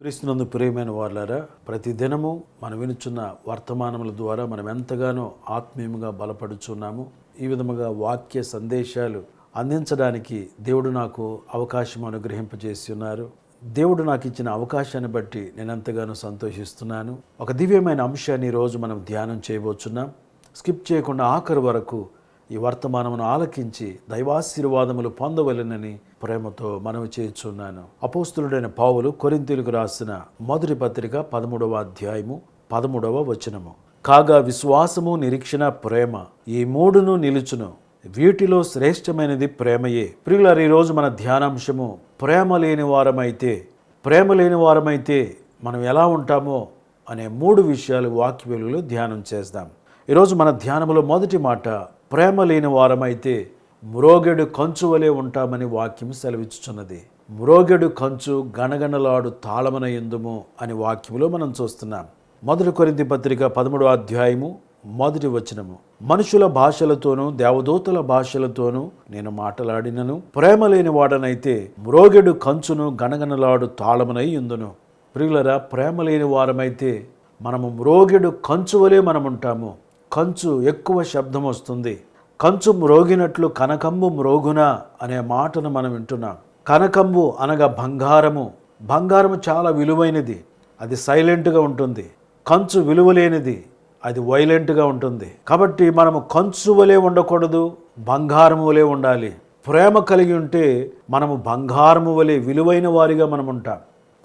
క్రీస్తునందు ప్రియమైన వాళ్ళారా ప్రతి దినము మనం వినుచున్న వర్తమానముల ద్వారా మనం ఎంతగానో ఆత్మీయముగా బలపడుచున్నాము. ఈ విధముగా వాక్య సందేశాలు అందించడానికి దేవుడు నాకు అవకాశం అనుగ్రహింపజేసి ఉన్నారు దేవుడు నాకు ఇచ్చిన అవకాశాన్ని బట్టి నేను ఎంతగానో సంతోషిస్తున్నాను. ఒక దివ్యమైన అంశాన్ని ఈరోజు మనం ధ్యానం చేయబోచున్నాం. స్కిప్ చేయకుండా ఆఖరి వరకు ఈ వర్తమానమును ఆలకించి దైవాశీర్వాదములు పొందవలెనని ప్రేమతో మనవి చేయుచున్నాను. అపోస్తులుడైన పావులు కొరింతీలకు రాసిన మొదటి పత్రిక పదమూడవ అధ్యాయము పదమూడవ వచనము. కాగా విశ్వాసము నిరీక్షణ ప్రేమ ఈ మూడును నిలుచును. వీటిలో శ్రేష్టమైనది ప్రేమయే. ప్రియులారు ఈరోజు మన ధ్యానాంశము ప్రేమ లేని వారమైతే ప్రేమ లేని వారమైతే మనం ఎలా ఉంటామో అనే మూడు విషయాలు వాక్య వెలుగులో ధ్యానం చేద్దాం. ఈరోజు మన ధ్యానంలో మొదటి మాట ప్రేమ లేని వారమైతే మ్రోగెడు కంచు వలె ఉంటామని వాక్యం సెలవిచ్చుచున్నది. మ్రోగెడు కంచు గణగణలాడు తాళమన ఎందుము అని వాక్యములో మనం చూస్తున్నాం. మొదటి కొరింది పత్రిక పదమూడో అధ్యాయము మొదటి వచనము. మనుషుల భాషలతోనూ దేవదూతల భాషలతోనూ నేను మాట్లాడినను. ప్రేమ లేని వాడనైతే మ్రోగెడు కంచును గణగణలాడు తాళమనై ఎందును. ప్రియులరా ప్రేమ లేని వారమైతే మనము మ్రోగెడు కంచు వలె మనం ఉంటాము కంచు ఎక్కువ శబ్దం వస్తుంది. కంచు మ్రోగినట్లు కనకంబు మ్రోగున అనే మాటను మనం వింటున్నాం. కనకంబు అనగా బంగారము. బంగారము చాలా విలువైనది. అది సైలెంట్గా ఉంటుంది. కంచు విలువలేనిది. అది వైలెంట్గా ఉంటుంది. కాబట్టి మనము కంచు వలె ఉండకూడదు బంగారము వలె ఉండాలి. ప్రేమ కలిగి ఉంటే మనము బంగారము వలె విలువైన వారిగా మనం ఉంటాం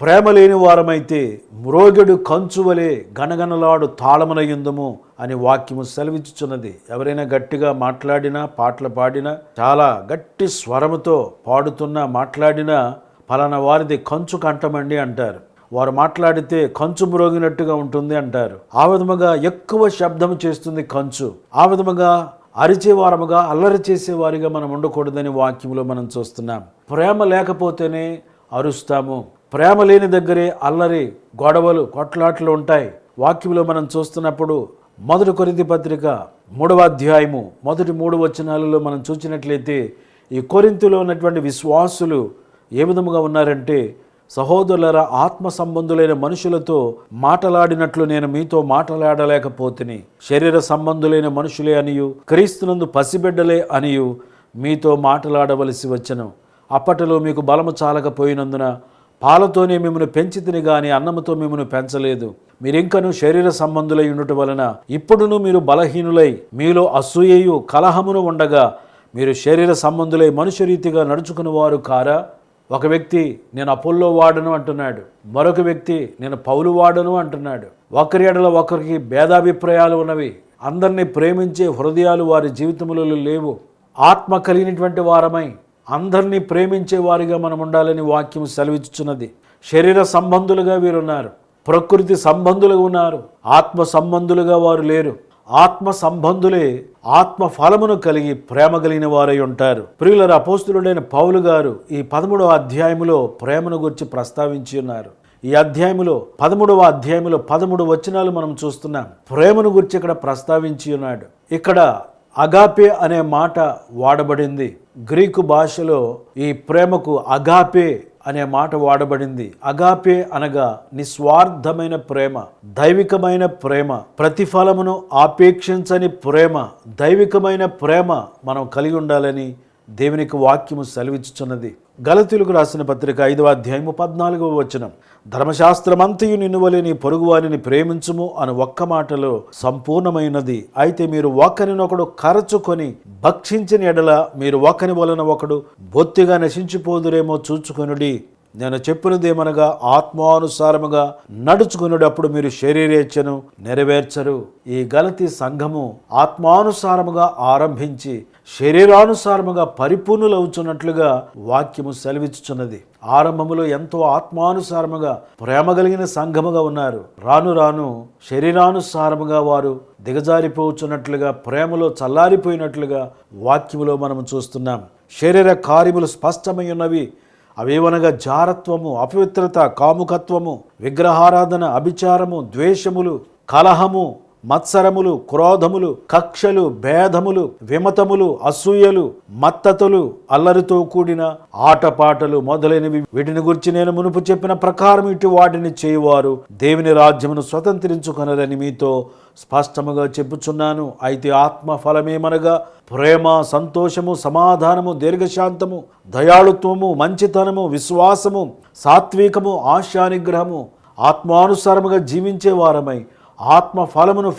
ప్రేమ లేని వారమైతే మ్రోగెడు కంచు వలె గణగణలాడు తాళమునయుందుము అని వాక్యము సెలవిచ్చుచున్నది. ఎవరైనా గట్టిగా మాట్లాడినా పాటలు పాడినా చాలా గట్టి స్వరముతో పాడుతున్నా మాట్లాడినా ఫలానా వారిది కంచు కంఠమండి అంటారు. వారు మాట్లాడితే కంచు మ్రోగినట్టుగా ఉంటుంది అంటారు. ఆ విధముగా ఎక్కువ శబ్దం చేస్తుంది కంచు. ఆ విధముగా అరిచేవారముగా అల్లరి చేసేవారిగా మనం ఉండకూడదని వాక్యములో మనం చూస్తున్నాం. ప్రేమ లేకపోతేనే అరుస్తాము. ప్రేమ లేని దగ్గరే అల్లరి గొడవలు కొట్లాట్లు ఉంటాయి. వాక్యంలో మనం చూస్తున్నప్పుడు మొదటి కొరింది పత్రిక మూడవ అధ్యాయము మొదటి మూడు వచనాలలో మనం చూసినట్లయితే ఈ కొరింతిలో ఉన్నటువంటి విశ్వాసులు ఏ విధముగా ఉన్నారంటే సహోదరుల ఆత్మ సంబంధులైన మనుషులతో మాటలాడినట్లు నేను మీతో మాటలాడలేకపోతుని. శరీర సంబంధులైన మనుషులే అనియు క్రీస్తునందు పసిబిడ్డలే అనియు మీతో మాటలాడవలసి వచ్చను. అప్పటిలో మీకు బలము చాలకపోయినందున పాలతోనే మిమ్మను పెంచితిని గాని అన్నముతో మిమ్మల్ని పెంచలేదు. మీరింకను శరీర సంబంధులై ఉండటం వలన ఇప్పుడును మీరు బలహీనులై మీలో అసూయయు కలహమును ఉండగా మీరు శరీర సంబంధులై మనుష్య రీతిగా నడుచుకుని వారు కారా? ఒక వ్యక్తి నేను అపోల్లో వాడను అంటున్నాడు. మరొక వ్యక్తి నేను పౌలు వాడను అంటున్నాడు. ఒకరి ఎడల ఒకరికి భేదాభిప్రాయాలు ఉన్నవి. అందరినీ ప్రేమించే హృదయాలు వారి జీవితములలో లేవు. ఆత్మ కలిగినటువంటి వారమై అందరినీ ప్రేమించే వారిగా మనం ఉండాలని వాక్యం సెలవిచ్చుచున్నది. శరీర సంబంధులుగా వీరున్నారు. ప్రకృతి సంబంధులుగా ఉన్నారు. ఆత్మ సంబంధులుగా వారు లేరు. ఆత్మ సంబంధులే ఆత్మ ఫలమును కలిగి ప్రేమ కలిగిన వారై ఉంటారు. ప్రియుల అపోస్తులుడైన పౌలు గారు ఈ పదమూడవ అధ్యాయములో ప్రేమను గురించి ప్రస్తావించి ఉన్నారు. ఈ అధ్యాయములో పదమూడవ అధ్యాయములో పదమూడు వచనాలు మనం చూస్తున్నాం. ప్రేమను గురించి ఇక్కడ ప్రస్తావించి ఉన్నాడు. ఇక్కడ అగాపే అనే మాట వాడబడింది. గ్రీకు భాషలో ఈ ప్రేమకు అగాపే అనే మాట వాడబడింది. అగాపే అనగా నిస్వార్థమైన ప్రేమ దైవికమైన ప్రేమ ప్రతిఫలమును ఆపేక్షించని ప్రేమ దైవికమైన ప్రేమ మనం కలిగి ఉండాలని దేవునికి వాక్యము సెలవిచ్చుచున్నది. గలతీలకు రాసిన పత్రిక ఐదవ అధ్యాయము పద్నాలుగవ వచనం. ధర్మశాస్త్రమంతయు నిన్ను నీ పొరుగువారిని ప్రేమించుము అని ఒక్క మాటలో సంపూర్ణమైనది. అయితే మీరు ఒకరినొకడు కరచుకొని భక్షించిన ఎడల మీరు ఒకరి వలన ఒకడు బొత్తిగా నశించిపోదురేమో చూచుకొనుడి. నేను చెప్పినదేమనగా ఆత్మానుసారముగా నడుచుకునేటప్పుడు మీరు శరీరేచ్ఛను నెరవేర్చరు. ఈ గలతి సంఘము ఆత్మానుసారముగా ఆరంభించి శరీరానుసారముగా పరిపూర్ణులవుచున్నట్లుగా వాక్యము సెలవిచ్చుచున్నది. ఆరంభములో ఎంతో ఆత్మానుసారముగా ప్రేమ కలిగిన సంఘముగా ఉన్నారు. రాను రాను శరీరానుసారముగా వారు దిగజారిపోచున్నట్లుగా ప్రేమలో చల్లారిపోయినట్లుగా వాక్యములో మనం చూస్తున్నాం. శరీర కార్యములు స్పష్టమై ఉన్నవి. అవేవనగా జారత్వము అపవిత్రత కాముకత్వము విగ్రహారాధన అభిచారము ద్వేషములు కలహము మత్సరములు క్రోధములు కక్షలు భేదములు విమతములు అసూయలు మత్తతులు అల్లరితో కూడిన ఆటపాటలు మొదలైనవి. వీటిని గురించి నేను మునుపు చెప్పిన ప్రకారం ఇటు వాటిని చేయువారు దేవుని రాజ్యమును స్వతంత్రించుకొనరని మీతో స్పష్టముగా చెప్పుచున్నాను. అయితే ఆత్మ ఫలమేమనగా ప్రేమ సంతోషము సమాధానము దీర్ఘశాంతము దయాళుత్వము మంచితనము విశ్వాసము సాత్వికము ఆశానిగ్రహము ఆత్మానుసారముగా జీవించే వారమై ఆత్మ ఫలమును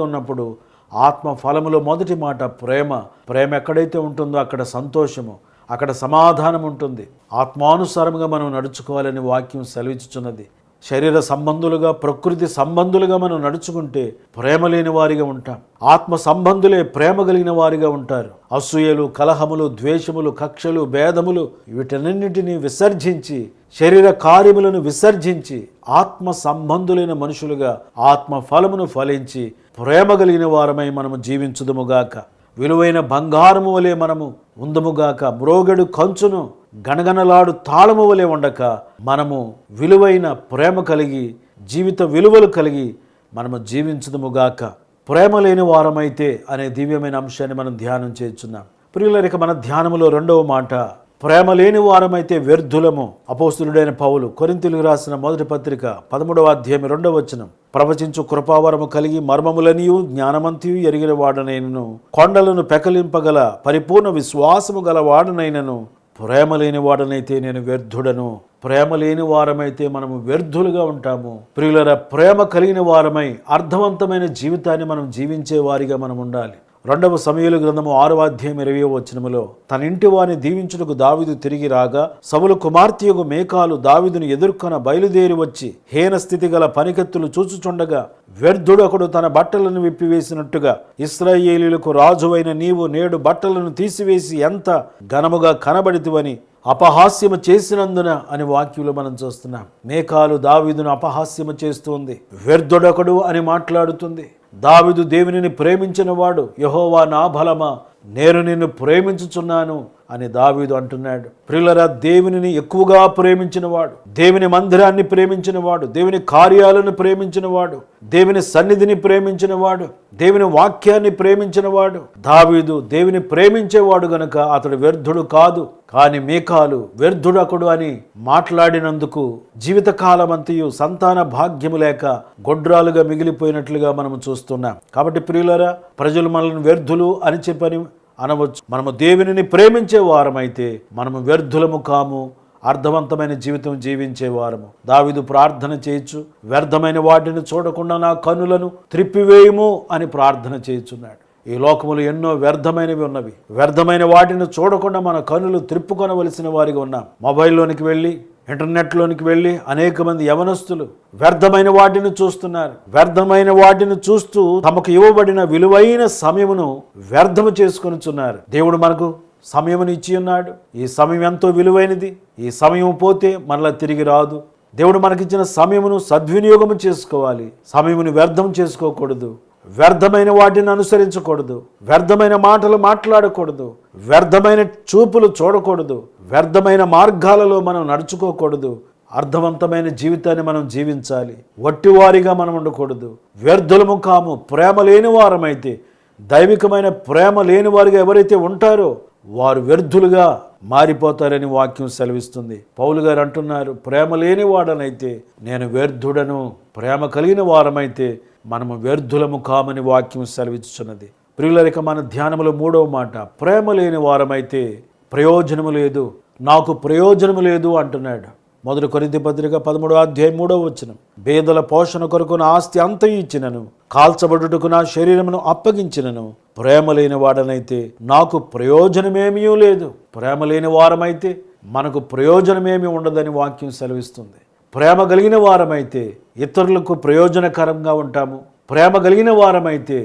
ఉన్నప్పుడు ఆత్మ ఫలములో మొదటి మాట ప్రేమ. ప్రేమ ఎక్కడైతే ఉంటుందో అక్కడ సంతోషము అక్కడ సమాధానం ఉంటుంది ఆత్మానుసారముగా మనం నడుచుకోవాలని వాక్యం సెలవిచ్చుచున్నది. శరీర సంబంధులుగా ప్రకృతి సంబంధులుగా మనం నడుచుకుంటే ప్రేమ లేని వారిగా ఉంటాం. ఆత్మ సంబంధులే ప్రేమ కలిగిన వారిగా ఉంటారు. అసూయలు కలహములు ద్వేషములు కక్షలు భేదములు వీటన్నింటినీ విసర్జించి శరీర కార్యములను విసర్జించి ఆత్మ సంబంధులైన మనుషులుగా ఆత్మ ఫలమును ఫలించి ప్రేమ కలిగిన వారమై మనము జీవించుదుముగాక విలువైన బంగారము వలె మనము ఉందముగాక మ్రోగడు కంచును గణగణలాడు తాళము వలె ఉండక మనము విలువైన ప్రేమ కలిగి జీవిత విలువలు కలిగి మనము జీవించుదుముగాక. ప్రేమ లేని వారమైతే అనే దివ్యమైన అంశాన్ని మనం ధ్యానం చేస్తున్నాం. ప్రియులరిక మన ధ్యానములో రెండవ మాట ప్రేమ లేని వారమైతే వ్యర్థులము. అపోస్తులుడైన పౌలు కొరింతెలుగు రాసిన మొదటి పత్రిక పదమూడవ అధ్యాయం రెండవ వచనం ప్రవచించు కృపావరము కలిగి మర్మములనియు జ్ఞానమంతియు ఎరిగిన వాడనైనను కొండలను పెకలింపగల పరిపూర్ణ విశ్వాసము గల వాడనైనను ప్రేమ లేని వాడనైతే నేను వ్యర్థుడను. ప్రేమ లేని వారమైతే మనము వ్యర్థులుగా ఉంటాము. ప్రియులర ప్రేమ కలిగిన వారమై అర్థవంతమైన జీవితాన్ని మనం జీవించే వారిగా మనం ఉండాలి. రెండవ సమయలు గ్రంథము ఆరవ అధ్యాయం ఇరవై వచనములో తన ఇంటి వారిని దీవించుటకు దావిదు తిరిగి రాగా సవులు కుమార్తెయగు మేకాలు దావిదును ఎదుర్కొన బయలుదేరి వచ్చి హీన స్థితి గల పనికెత్తులు చూచుచుండగా వ్యర్థుడు ఒకడు తన బట్టలను విప్పివేసినట్టుగా ఇస్రాయేలీలకు రాజువైన నీవు నేడు బట్టలను తీసివేసి ఎంత ఘనముగా కనబడితివని అపహాస్యము చేసినందున అని వాక్యులు మనం చూస్తున్నాం. మేకాలు దావీదును అపహాస్యము చేస్తుంది. వ్యర్థుడొకడు అని మాట్లాడుతుంది. దావిదు దేవునిని ప్రేమించినవాడు యహోవా నా బలమా? నేను నిన్ను ప్రేమించుచున్నాను. అని దావీదు అంటున్నాడు. ప్రియులరా దేవునిని ఎక్కువగా ప్రేమించినవాడు దేవుని మందిరాన్ని ప్రేమించినవాడు దేవుని కార్యాలను ప్రేమించినవాడు దేవుని సన్నిధిని ప్రేమించినవాడు దేవుని వాక్యాన్ని ప్రేమించినవాడు. దావీదు దేవుని ప్రేమించేవాడు గనుక అతడు వ్యర్థుడు కాదు కానీ మేకాలు వ్యర్థుడకుడు అని మాట్లాడినందుకు జీవితకాలమంతయు సంతాన భాగ్యము లేక గొడ్రాలుగా మిగిలిపోయినట్లుగా మనం చూస్తున్నాం. కాబట్టి ప్రియులరా ప్రజలు మనల్ని వ్యర్థులు అని చెప్పని అనవచ్చు. మనము దేవునిని ప్రేమించే వారమైతే మనము వ్యర్థులము కాము అర్థవంతమైన జీవితం జీవించే వారము. దావిదు ప్రార్థన చేయొచ్చు వ్యర్థమైన వాటిని చూడకుండా నా కనులను త్రిప్పివేయము అని ప్రార్థన చేయుచున్నాడు. ఈ లోకములు ఎన్నో వ్యర్థమైనవి ఉన్నవి. వ్యర్థమైన వాటిని చూడకుండా మన కనులు త్రిప్పుకొనవలసిన వారిగా ఉన్నాం. మొబైల్లోనికి వెళ్ళి ఇంటర్నెట్లోనికి వెళ్ళి అనేక మంది యవనస్తులు వ్యర్థమైన వాటిని చూస్తున్నారు. వ్యర్థమైన వాటిని చూస్తూ తమకు ఇవ్వబడిన విలువైన సమయమును వ్యర్థము చేసుకొనిచున్నారు. దేవుడు మనకు సమయమును ఇచ్చి ఉన్నాడు. ఈ సమయం ఎంతో విలువైనది. ఈ సమయం పోతే మరలా తిరిగి రాదు. దేవుడు మనకిచ్చిన సమయమును సద్వినియోగము చేసుకోవాలి. సమయమును వ్యర్థం చేసుకోకూడదు. వ్యర్థమైన వాటిని అనుసరించకూడదు. వ్యర్థమైన మాటలు మాట్లాడకూడదు. వ్యర్థమైన చూపులు చూడకూడదు. వ్యర్థమైన మార్గాలలో మనం నడుచుకోకూడదు. అర్థవంతమైన జీవితాన్ని మనం జీవించాలి. వట్టివారిగా మనం ఉండకూడదు. వ్యర్థులము కాము ప్రేమ లేని వారమైతే దైవికమైన ప్రేమ లేని వారిగా ఎవరైతే ఉంటారో వారు వ్యర్థులుగా మారిపోతారని వాక్యం సెలవిస్తుంది. పౌలు గారు అంటున్నారు ప్రేమ లేని వాడనైతే నేను వ్యర్థుడను ప్రేమ కలిగిన వారమైతే మనము వ్యర్థులము కామని వాక్యం సెలవిస్తున్నది ప్రియులరిక మన ధ్యానములో మూడవ మాట ప్రేమ లేని వారమైతే ప్రయోజనము లేదు నాకు ప్రయోజనము లేదు అంటున్నాడు. మొదటి కొరింథీ పత్రిక పదమూడవ అధ్యాయం మూడవ వచనం. భేదల పోషణ కొరకు నా ఆస్తి అంత ఇచ్చినను కాల్చబడుటకు నా శరీరమును అప్పగించినను ప్రేమ లేని వాడనైతే నాకు ప్రయోజనమేమీ లేదు. ప్రేమ లేని వారమైతే మనకు ప్రయోజనమేమీ ఉండదని వాక్యం సెలవిస్తుంది. ప్రేమ కలిగిన వారమైతే ఇతరులకు ప్రయోజనకరంగా ఉంటాము. ప్రేమ కలిగిన వారమైతే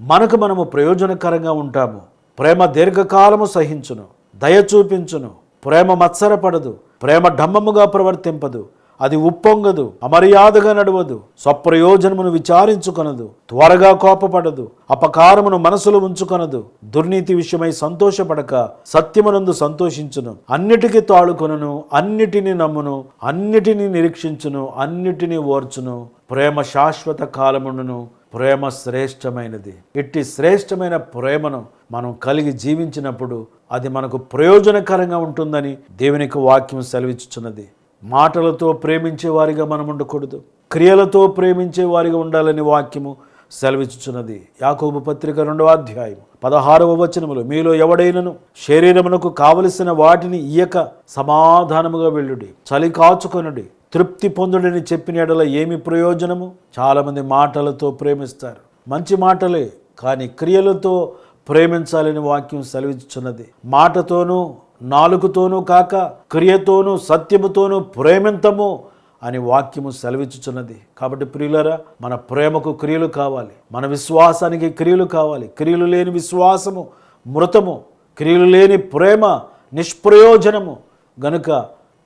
మనకు మనము ప్రయోజనకరంగా ఉంటాము. ప్రేమ దీర్ఘకాలము సహించును దయ చూపించును. ప్రేమ మత్సరపడదు ప్రేమ ఢమ్మముగా ప్రవర్తింపదు. అది ఉప్పొంగదు అమర్యాదగా నడవదు స్వప్రయోజనమును విచారించుకొనదు త్వరగా కోపపడదు అపకారమును మనసులో ఉంచుకొనదు దుర్నీతి విషయమై సంతోషపడక సత్యమునందు సంతోషించును. అన్నిటికీ తాళుకొనును అన్నిటినీ నమ్మును అన్నిటినీ నిరీక్షించును అన్నిటినీ ఓర్చును. ప్రేమ శాశ్వత కాలమును ప్రేమ శ్రేష్టమైనది. ఇట్టి శ్రేష్టమైన ప్రేమను మనం కలిగి జీవించినప్పుడు అది మనకు ప్రయోజనకరంగా ఉంటుందని దేవునికి వాక్యం సెలవిచ్చుచున్నది. మాటలతో ప్రేమించే వారిగా మనం ఉండకూడదు. క్రియలతో ప్రేమించే వారిగా ఉండాలని వాక్యము సెలవిచ్చుచున్నది. యాకోబు పత్రిక రెండవ అధ్యాయం పదహారవ వచనములు మీలో ఎవడైనను శరీరమునకు కావలసిన వాటిని ఇయ్యక సమాధానముగా వెళ్ళుడి చలి కాచుకొనుడి తృప్తి పొందుడని చెప్పిన ఎడల ఏమి ప్రయోజనము? చాలామంది మాటలతో ప్రేమిస్తారు. మంచి మాటలే కానీ క్రియలతో ప్రేమించాలని వాక్యం సెలవిచ్చుచున్నది. మాటతోనూ నాలుగుతోనూ కాక క్రియతోనూ సత్యముతోనూ ప్రేమింతము అని వాక్యము సెలవిచ్చుచున్నది. కాబట్టి ప్రియులరా మన ప్రేమకు క్రియలు కావాలి. మన విశ్వాసానికి క్రియలు కావాలి. క్రియలు లేని విశ్వాసము మృతము. క్రియలు లేని ప్రేమ నిష్ప్రయోజనము. గనుక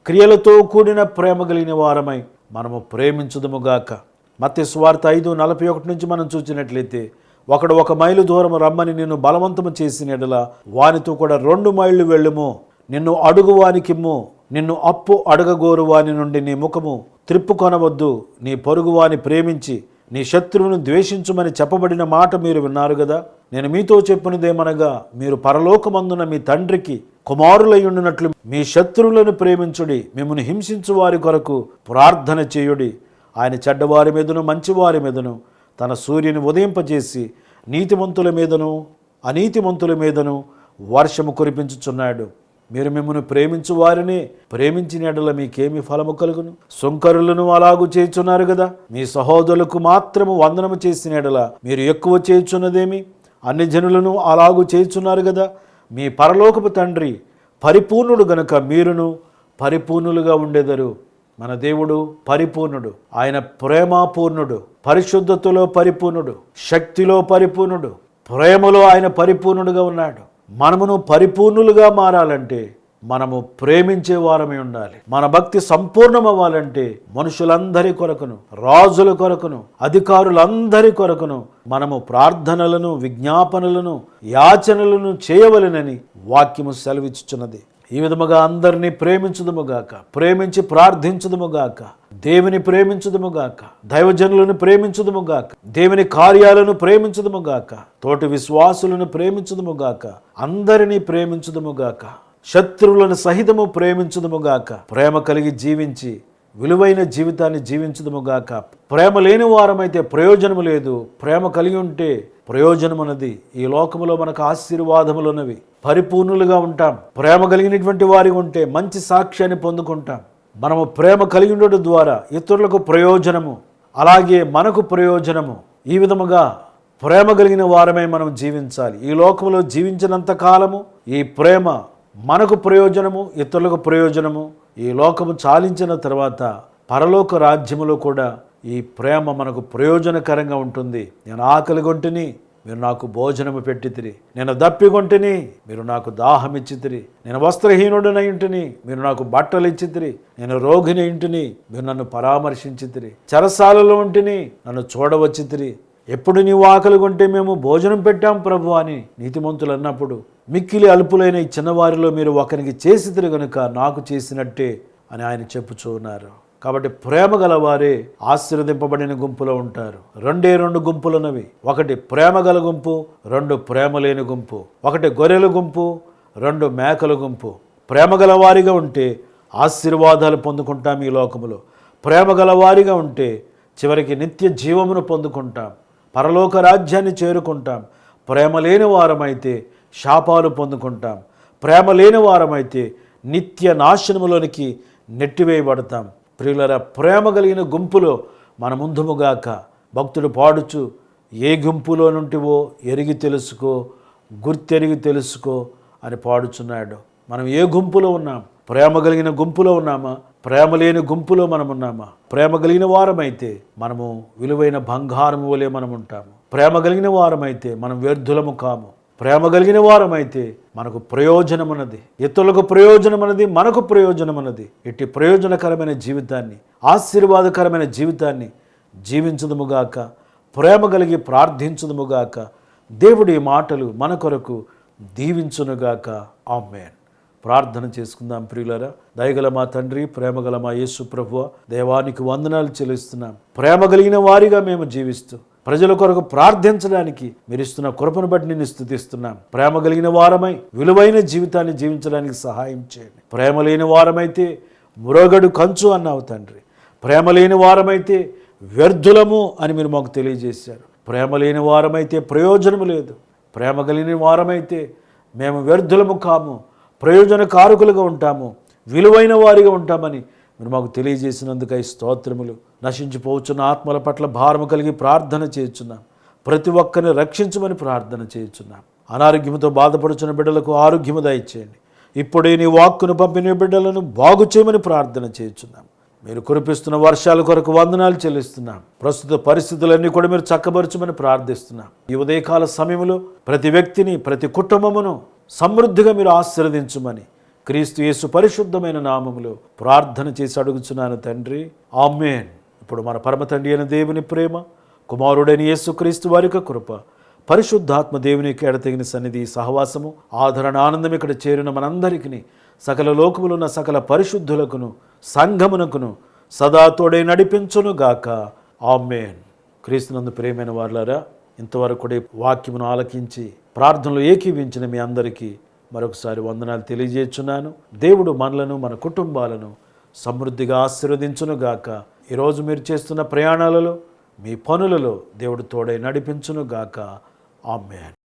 క్రియలతో కూడిన ప్రేమ కలిగిన వారమై మనము ప్రేమించుదముగాక మత్య స్వార్థ ఐదు నలభై ఒకటి నుంచి మనం చూసినట్లయితే ఒకడు ఒక మైలు దూరం రమ్మని నిన్ను బలవంతము చేసిన ఎడల వానితో కూడా రెండు మైళ్ళు వెళ్ళుము. నిన్ను అడుగు వానికిమ్ము. నిన్ను అప్పు అడగగోరు వాని నుండి నీ ముఖము త్రిప్పుకొనవద్దు. నీ పొరుగువాని ప్రేమించి నీ శత్రువును ద్వేషించుమని చెప్పబడిన మాట మీరు విన్నారు కదా నేను మీతో చెప్పినదేమనగా మీరు పరలోకమందున మీ తండ్రికి కుమారులయ్యుండినట్లు మీ శత్రువులను ప్రేమించుడి మిమ్మల్ని హింసించు వారి కొరకు ప్రార్థన చేయుడి. ఆయన చెడ్డవారి మీదను మంచివారి మీదను తన సూర్యుని ఉదయింపజేసి నీతిమంతుల మీదను అనీతిమంతుల మీదను వర్షము కురిపించుచున్నాడు. మీరు మిమ్మల్ని ప్రేమించు వారిని ప్రేమించిన ఎడల మీకేమి ఫలము కలుగును? సుంకరులను అలాగు చేయుచున్నారు కదా మీ సహోదరులకు మాత్రము వందనము చేసిన ఎడల మీరు ఎక్కువ చేయుచున్నదేమి? అన్ని జనులను అలాగు చేయుచున్నారు కదా మీ పరలోకపు తండ్రి పరిపూర్ణుడు గనుక మీరును పరిపూర్ణులుగా ఉండేదరు. మన దేవుడు పరిపూర్ణుడు. ఆయన ప్రేమాపూర్ణుడు. పరిశుద్ధతలో పరిపూర్ణుడు. శక్తిలో పరిపూర్ణుడు. ప్రేమలో ఆయన పరిపూర్ణుడుగా ఉన్నాడు. మనమును పరిపూర్ణులుగా మారాలంటే మనము ప్రేమించే వారమే ఉండాలి. మన భక్తి సంపూర్ణం అవ్వాలంటే మనుషులందరి కొరకును రాజుల కొరకును అధికారులందరి కొరకును మనము ప్రార్థనలను విజ్ఞాపనలను యాచనలను చేయవలెనని వాక్యము సెలవిచ్చుచున్నది. ఈ విధముగా అందరినీ ప్రేమించుదుముగాక ప్రేమించి ప్రార్థించుదుముగాక దేవుని ప్రేమించుదుముగాక దైవజనులను ప్రేమించుదుముగాక దేవుని కార్యాలను ప్రేమించుదుముగాక తోటి విశ్వాసులను ప్రేమించుదుముగాక అందరినీ ప్రేమించుదుముగాక శత్రువులను సహితము ప్రేమించుదుముగాక ప్రేమ కలిగి జీవించి విలువైన జీవితాన్ని జీవించుదుముగాక ప్రేమ లేని వారమైతే ప్రయోజనము లేదు. ప్రేమ కలిగి ఉంటే ప్రయోజనమున్నది ఈ లోకములో మనకు ఆశీర్వాదములున్నవి. పరిపూర్ణులుగా ఉంటాం. ప్రేమ కలిగినటువంటి వారి ఉంటే మంచి సాక్ష్యాన్ని పొందుకుంటాం. మనము ప్రేమ కలిగి ఉండడం ద్వారా ఇతరులకు ప్రయోజనము. అలాగే మనకు ప్రయోజనము. ఈ విధముగా ప్రేమ కలిగిన వారమే మనం జీవించాలి. ఈ లోకంలో జీవించినంత కాలము ఈ ప్రేమ మనకు ప్రయోజనము ఇతరులకు ప్రయోజనము. ఈ లోకము చాలించిన తర్వాత పరలోక రాజ్యములో కూడా ఈ ప్రేమ మనకు ప్రయోజనకరంగా ఉంటుంది. నేను ఆకలి కొంటిని మీరు నాకు భోజనము పెట్టితిరి. నేను దప్పికొంటిని మీరు నాకు దాహం ఇచ్చితిరి నేను వస్త్రహీనుడనై ఇంటిని మీరు నాకు బట్టలు ఇచ్చితిరి నేను రోగిని ఇంటిని మీరు నన్ను పరామర్శించితిరి. చెరసాలలో ఉంటిని నన్ను చూడవచ్చితిరి. ఎప్పుడు నీవు ఆకలిగొంటే మేము భోజనం పెట్టాం ప్రభు అని నీతిమంతులు అన్నప్పుడు మిక్కిలి అల్పులైన ఈ చిన్నవారిలో మీరు ఒకరికి చేసిదిరు గనుక నాకు చేసినట్టే అని ఆయన చెప్పుచూ ఉన్నారు. కాబట్టి ప్రేమ గలవారే ఆశీర్వదింపబడిన గుంపులో ఉంటారు. రెండే రెండు గుంపులున్నవి. ఒకటి ప్రేమ గల గుంపు రెండు ప్రేమ లేని గుంపు. ఒకటి గొర్రెల గుంపు రెండు మేకల గుంపు. ప్రేమ గలవారిగా ఉంటే ఆశీర్వాదాలు పొందుకుంటాం ఈ లోకములో. ప్రేమ గలవారిగా ఉంటే చివరికి నిత్య జీవమును పొందుకుంటాం. పరలోక రాజ్యాన్ని చేరుకుంటాం. ప్రేమ లేని వారమైతే శాపాలు పొందుకుంటాం. ప్రేమ లేని వారమైతే నిత్య నాశనములోనికి నెట్టివేయబడతాం. ప్రియులర ప్రేమ కలిగిన గుంపులో మన ముందుముగాక భక్తుడు పాడుచు ఏ గుంపులో నుంటివో ఎరిగి తెలుసుకో గుర్తెరిగి తెలుసుకో అని పాడుచున్నాడు. మనం ఏ గుంపులో ఉన్నాం? ప్రేమ కలిగిన గుంపులో ఉన్నామా? ప్రేమ లేని గుంపులో మనం ఉన్నామా ప్రేమ కలిగిన వారమైతే మనము విలువైన బంగారము వలె మనం ఉంటాము ప్రేమ కలిగిన వారమైతే మనం వ్యర్థులము కాము. ప్రేమ కలిగిన వారమైతే మనకు ప్రయోజనమున్నది. ఇతరులకు ప్రయోజనమన్నది మనకు ప్రయోజనమున్నది. ఇట్టి ప్రయోజనకరమైన జీవితాన్ని ఆశీర్వాదకరమైన జీవితాన్ని జీవించదుముగాక ప్రేమ కలిగి ప్రార్థించదుముగాక దేవుడి మాటలు మన కొరకు దీవించునుగాక ఆమెన్. ప్రార్థన చేసుకుందాం ప్రియులరా. దయగల మా తండ్రి ప్రేమగల మా యేసు ప్రభువ దేవానికి వందనాలు చెల్లిస్తున్నాం. ప్రేమ కలిగిన వారిగా మేము జీవిస్తూ ప్రజల కొరకు ప్రార్థించడానికి మీరు ఇస్తున్న కృపను బట్టి నేను స్థుతిస్తున్నాం. ప్రేమ కలిగిన వారమై విలువైన జీవితాన్ని జీవించడానికి సహాయం చేయండి. ప్రేమ లేని వారమైతే మురగడు కంచు అన్నావు తండ్రి. ప్రేమ లేని వారమైతే వ్యర్థులము అని మీరు మాకు తెలియజేశారు. ప్రేమ లేని వారమైతే ప్రయోజనము లేదు. ప్రేమ కలిగిన వారమైతే మేము వ్యర్థులము కాము. ప్రయోజనకారకులుగా ఉంటాము విలువైన వారిగా ఉంటామని మీరు మాకు తెలియజేసినందుకై స్తోత్రములు. నశించిపోవచ్చున్న ఆత్మల పట్ల భారము కలిగి ప్రార్థన చేయుచున్నాం. ప్రతి ఒక్కరిని రక్షించమని ప్రార్థన చేయుచున్నాం. అనారోగ్యంతో బాధపడుచున్న బిడ్డలకు ఆరోగ్యము దయచేయండి. ఇప్పుడే నీ వాక్కును పంపిన బిడ్డలను బాగు చేయమని ప్రార్థన చేయుచున్నాం. మీరు కురిపిస్తున్న వర్షాల కొరకు వందనాలు చెల్లిస్తున్నాం. ప్రస్తుత పరిస్థితులన్నీ కూడా మీరు చక్కబరచమని ప్రార్థిస్తున్నాం. ఈ ఉదయకాల సమయంలో ప్రతి వ్యక్తిని ప్రతి కుటుంబమును సమృద్ధిగా మీరు ఆశీర్వదించమని క్రీస్తు యేసు పరిశుద్ధమైన నామములో ప్రార్థన చేసి అడుగుచున్నాను తండ్రి. ఆమెన్. ఇప్పుడు మన పరమ తండ్రి అయిన దేవుని ప్రేమ కుమారుడైన యేసు క్రీస్తు వారి యొక్క కృప పరిశుద్ధాత్మ దేవుని ఎడతగిన సన్నిధి సహవాసము ఆదరణ ఆనందం ఇక్కడ చేరిన మనందరికీ సకల లోకములున్న సకల పరిశుద్ధులకును సంఘమునకును సదా తోడే నడిపించును గాక. ఆమెన్. క్రీస్తునందు ప్రేమైన వారులారా ఇంతవరకు కూడా వాక్యమును ఆలకించి ప్రార్థనలు ఏకీవించిన మీ అందరికీ మరొకసారి వందనాలు తెలియజేస్తున్నాను. దేవుడు మనలను మన కుటుంబాలను సమృద్ధిగా ఆశీర్వదించునుగాక. ఈరోజు మీరు చేస్తున్న ప్రయాణాలలో మీ పనులలో దేవుడు తోడై నడిపించునుగాక. ఆమెన్.